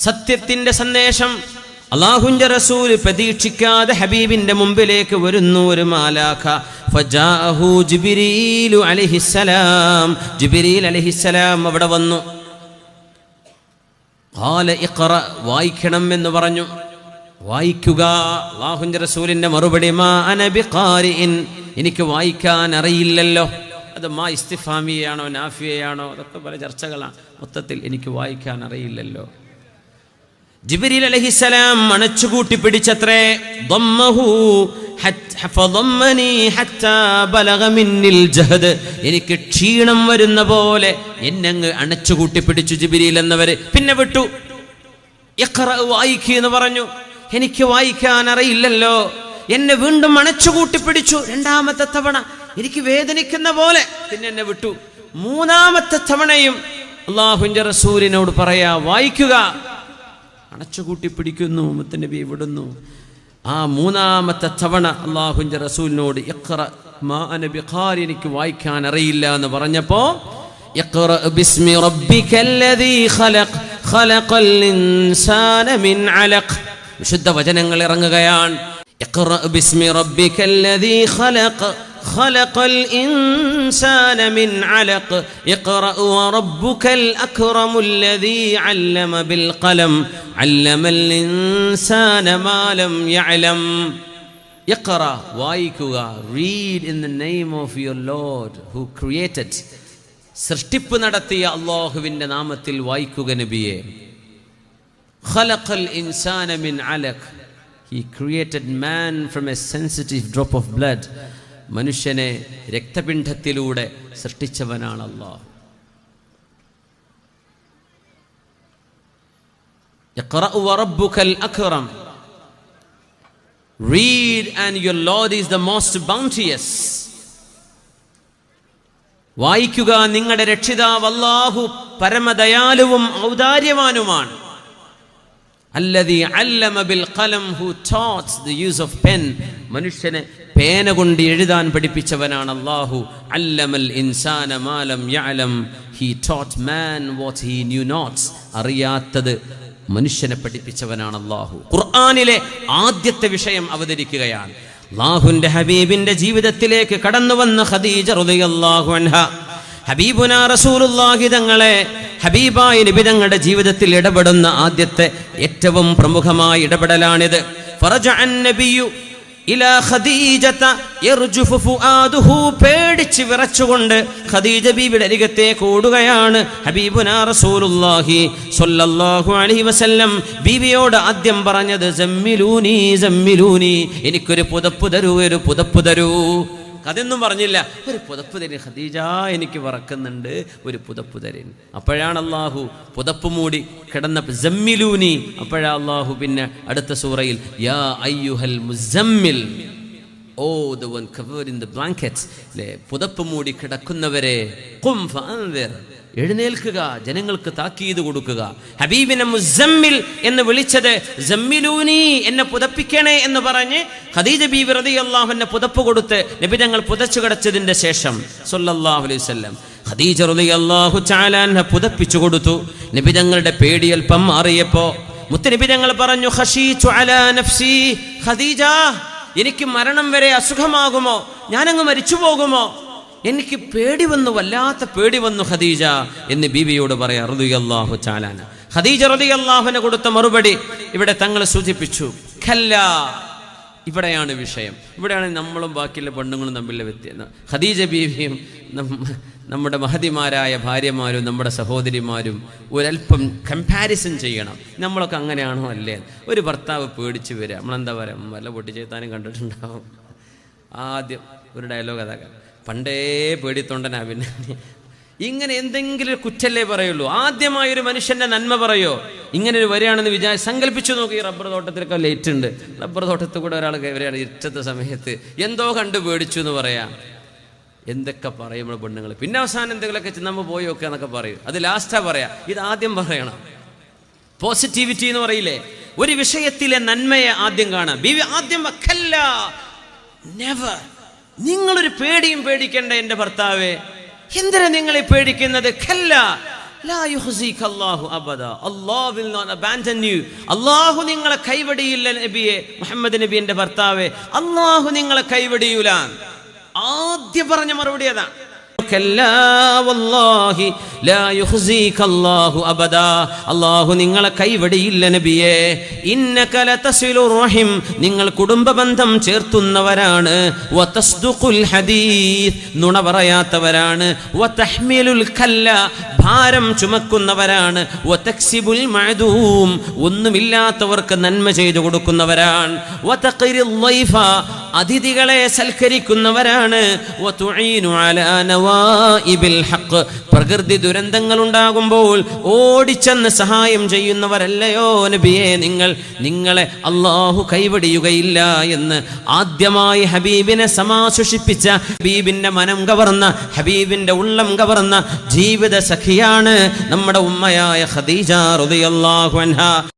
സത്യത്തിന്റെ സന്ദേശം അള്ളാഹുന്റെ റസൂൽ പ്രതീക്ഷിക്കാതെ ഹബീബിന്റെ മുമ്പിലേക്ക് വരുന്നു ഒരു മാലാഖ. ഫജാഅഹു ജിബ്രീലു അലൈഹിസ്സലാം ജിബ്രീൽ അലൈഹിസ്സലാം അവിടെ വന്നു. ഖാല ഇഖറ വായിക്കണം എന്ന് പറഞ്ഞു. വായിക്കുക. അള്ളാഹുന്റെ റസൂലിന്റെ മറുപടി മാ അന ബിഖാരിഇൻ. എനിക്ക് വായിക്കാൻ അറിയില്ലല്ലോ. അത് മാ ഇസ്തിഫാമിയാണോ നാഫിയയാണോ അതൊക്കെ പല ചർച്ചകളാണ്. മൊത്തത്തിൽ എനിക്ക് വായിക്കാൻ അറിയില്ലല്ലോ. ജിബിരിൽ അലഹിസലാം അണച്ചുകൂട്ടി പിടിച്ചത്രേ എനിക്ക് ക്ഷീണം വരുന്ന പോലെ എന്നങ്ങ് അണച്ചുകൂട്ടി പിടിച്ചു ജിബിരിയിൽ എന്നവര്. പിന്നെ വിട്ടു. വായിക്കുന്നു പറഞ്ഞു. എനിക്ക് വായിക്കാൻ അറിയില്ലല്ലോ എന്നെ വീണ്ടും അണച്ചുകൂട്ടി പിടിച്ചു രണ്ടാമത്തെ തവണ. എനിക്ക് വേദനിക്കുന്ന പോലെ. പിന്നെ എന്നെ വിട്ടു. മൂന്നാമത്തെ തവണയും അള്ളാഹുഞ്ച റസൂലിനോട് പറയാ വായിക്കുക. അണച്ചുകൂട്ടി പിടിക്കുന്നു മുത്ത് നബി വിടുന്നു. ആ മൂന്നാമത്തെ തവണ അള്ളാഹുന്റെ റസൂലിനോട് ഇഖ്റ മാ നബി ഖാരി എനിക്ക് വായിക്കാൻ അറിയില്ല എന്ന് പറഞ്ഞപ്പോൾ ഇഖ്റ ബിസ്മി റബ്ബിക്കല്ലദീ ഖലഖ് ഖലഖൽ ഇൻസാന മിൻ അലഖ്. വിശുദ്ധ വചനങ്ങൾ ഇറങ്ങുകയാണ്. ഇഖ്റ ബിസ്മി റബ്ബിക്കല്ലദീ ഖലഖ്. خلق خلق الإنسان من علق اقرأ وربك الأكرم الذي علم بالقلم علم الإنسان ما لم يعلم اقرأ വായിക്കുക read in the name of your Lord who created സൃഷ്ടിപ്പ് നടത്തിയ അള്ളാഹുവിൻ്റെ നാമത്തിൽ വായിക്കുക നബിയെ خلق الإنسان من علق He created man from a sensitive drop of blood മനുഷ്യനെ രക്തപിണ്ഡത്തിലൂടെ സൃഷ്ടിച്ചവനാണ് അള്ളാഹു read and your lord is the most bountiful വായിക്കുക നിങ്ങളുടെ രക്ഷിതാവ് അല്ലാഹു പരമദയാലുവും ഔദാര്യവാനുമാണ്. അല്ലമ ബിൽ ഖലം who taught use of pen. മനുഷ്യനെ പേന കൊണ്ട് എഴുതാൻ പഠിപ്പിച്ചവനാണ് അള്ളാഹു അല്ലമൽ ഇൻസാന മാലം യഅലം. He taught man what he knew not. അറിയാത്തത് മനുഷ്യനെ പഠിപ്പിച്ചവനാണ് അള്ളാഹു ഖുർആനിലെ ആദ്യത്തെ വിഷയം അവതരിക്കുകയാണ്. അള്ളാഹുവിന്റെ ഹബീബിന്റെ ജീവിതത്തിലേക്ക് കടന്നു വന്ന ഖദീജ റളിയല്ലാഹു അൻഹ. ഹബീബുന റസൂലുള്ളാഹി തങ്ങളെ ഹബീബായ നബി തങ്ങളുടെ ജീവിതത്തിൽ ഇടപെടുന്ന ആദ്യത്തെ ഏറ്റവും പ്രമുഖമായ ഇടപെടലാണിത്. പേടിച്ച് വിറച്ചുകൊണ്ട് ഖദീജ ബീബിയുടെ അരികത്തേക്ക് ഓടുകയാണ് ഹബീബുന റസൂലുള്ളാഹി സ്വല്ലല്ലാഹു അലൈഹി വസല്ലം. ബീബിയോട് ആദ്യം പറഞ്ഞത് ജമ്മിലൂനി ജമ്മിലൂനി എനിക്കൊരു പുതപ്പ് തരൂ ഒരു പുതപ്പ് തരൂ. അതൊന്നും പറഞ്ഞില്ല. ഒരു പുതപ്പ് തരി ഖദീജ എനിക്ക് വറക്കുന്നുണ്ട്. ഒരു പുതപ്പ് തരും അപ്പോഴാണ് അള്ളാഹു പുതപ്പ് മൂടി കിടന്ന ജമ്മിലൂനി അപ്പോഴാ അള്ളാഹു പിന്നെ അടുത്ത സൂറയിൽ യാ അയ്യുഹൽ Muzammil. O the one covered in the blankets. പുതപ്പ് മൂടി കിടക്കുന്നവരെ ഫഅൻദിർ എഴുന്നേൽക്കുക ജനങ്ങൾക്ക് താക്കീത് കൊടുക്കുക. ഹബീബിനെ മുസമ്മിൽ എന്ന് വിളിച്ചത് ജമ്മിലൂനി എന്നെ പുതപ്പിക്കണേ എന്ന് പറഞ്ഞ് ഖദീജ ബീബി റളിയല്ലാഹു എന്നെ പുതപ്പ് കൊടുത്ത് നബിതങ്ങൾ പുതച്ചു കിടച്ചതിന്റെ ശേഷം സൊല്ലാഹു അലൈഹി വസല്ലം ഖദീജ റളിയല്ലാഹു തആല പുതപ്പിച്ചു കൊടുത്തു. നബിതങ്ങളുടെ പേടിയൽപ്പം മാറിയപ്പോ മുത്തനബി പറഞ്ഞു നഫ്സി. ഖദീജ എനിക്ക് മരണം വരെ അസുഖമാകുമോ? ഞാനങ്ങ് മരിച്ചു പോകുമോ എനിക്ക് പേടി വന്നു വല്ലാത്ത പേടി വന്നു ഖദീജ എന്ന് ബീബിയോട് പറയാ അള്ളാഹു ചാലാന ഖദീജ റളിയല്ലാഹുവിന് കൊടുത്ത മറുപടി ഇവിടെ തങ്ങൾ സൂചിപ്പിച്ചു ഖല്ല. ഇവിടെയാണ് വിഷയം. ഇവിടെയാണ് നമ്മളും ബാക്കിയുള്ള പെണ്ണുങ്ങളും തമ്മിലുള്ള വ്യത്യാസം. ഖദീജ ബീവിയും നമ്മുടെ മഹതിമാരായ ഭാര്യമാരും നമ്മുടെ സഹോദരിമാരും ഒരല്പം കമ്പാരിസൺ ചെയ്യണം. നമ്മളൊക്കെ അങ്ങനെയാണോ അല്ലേ? ഒരു ഭർത്താവ് പേടിച്ച് വരിക. നമ്മളെന്താ പറയുക വല്ല പൊട്ടിച്ചേത്താനും കണ്ടിട്ടുണ്ടാവും. ആദ്യം ഒരു ഡയലോഗ് അതൊക്കെ. പണ്ടേ പേടിത്തൊണ്ടനാ പിന്നെ. ഇങ്ങനെ എന്തെങ്കിലും കുറ്റല്ലേ പറയുള്ളൂ. ആദ്യമായ ഒരു മനുഷ്യന്റെ നന്മ പറയോ? ഇങ്ങനെ ഒരു വരികയാണെന്ന് വിചാരിച്ച് സങ്കല്പിച്ചു നോക്കി റബ്ബർ തോട്ടത്തിലൊക്കെ ലേറ്റ് ഉണ്ട്. റബ്ബർ തോട്ടത്തിൽ കൂടെ ഒരാൾ വരികയാണ് ഇരുട്ടത്തെ സമയത്ത്. എന്തോ കണ്ടു പേടിച്ചു എന്ന് പറയാം. എന്തൊക്കെ പറയും നമ്മുടെ പെണ്ണുങ്ങൾ പിന്നെ അവസാനം എന്തെങ്കിലുമൊക്കെ നമ്മൾ പോയി ഒക്കെ എന്നൊക്കെ പറയും. അത് ലാസ്റ്റാ പറയാം. ഇത് ആദ്യം പറയണം. പോസിറ്റിവിറ്റി എന്ന് പറയില്ലേ? ഒരു വിഷയത്തിലെ നന്മയെ ആദ്യം കാണാം. ബീവി ആദ്യം നെവർ നിങ്ങളൊരു പേടിയും പേടിക്കണ്ട എന്റെ ഭർത്താവേ. എന്തിനാ നിങ്ങളെ പേടിക്കുന്നത്? അല്ലാഹു നിങ്ങളെ കൈവടിയില്ല നബിയെ മുഹമ്മദ് നബിയുടെ ഭർത്താവേ. അല്ലാഹു നിങ്ങളെ കൈവടിയൂല ആദ്യം പറഞ്ഞ മറുപടി അതാണ്. അല്ലാഹു നിങ്ങളെ കൈവടിയില്ല നബിയേ. ഇന്നക ലതസിലുർ റഹിം. നിങ്ങൾ കുടുംബ ബന്ധം ചേർത്തുന്നവരാണ് ഹദീസ്. നുണ പറയാത്തവരാണ്. ഭാരം ചുമക്കുന്നവരാണ്. ഒന്നുമില്ലാത്തവർക്ക് നന്മ ചെയ്തു കൊടുക്കുന്നവരാണ്. അതിഥികളെ സൽക്കരിക്കുന്നവരാണ്. പ്രകൃതി ദുരന്തങ്ങൾ ഉണ്ടാകുമ്പോൾ ഓടിച്ചെന്ന് സഹായം ചെയ്യുന്നവരല്ലയോ നബിയെ നിങ്ങൾ? നിങ്ങളെ അള്ളാഹു കൈവടിയുകയില്ല എന്ന് ആദ്യമായി ഹബീബിനെ സമാശുഷിപ്പിച്ച ഹബീബിന്റെ മനം കവർന്ന ഹബീബിന്റെ ഉള്ളം കവർന്ന ജീവിത സഖിയാണ് നമ്മുടെ ഉമ്മയായ ഖദീജ റളിയല്ലാഹു അൻഹ.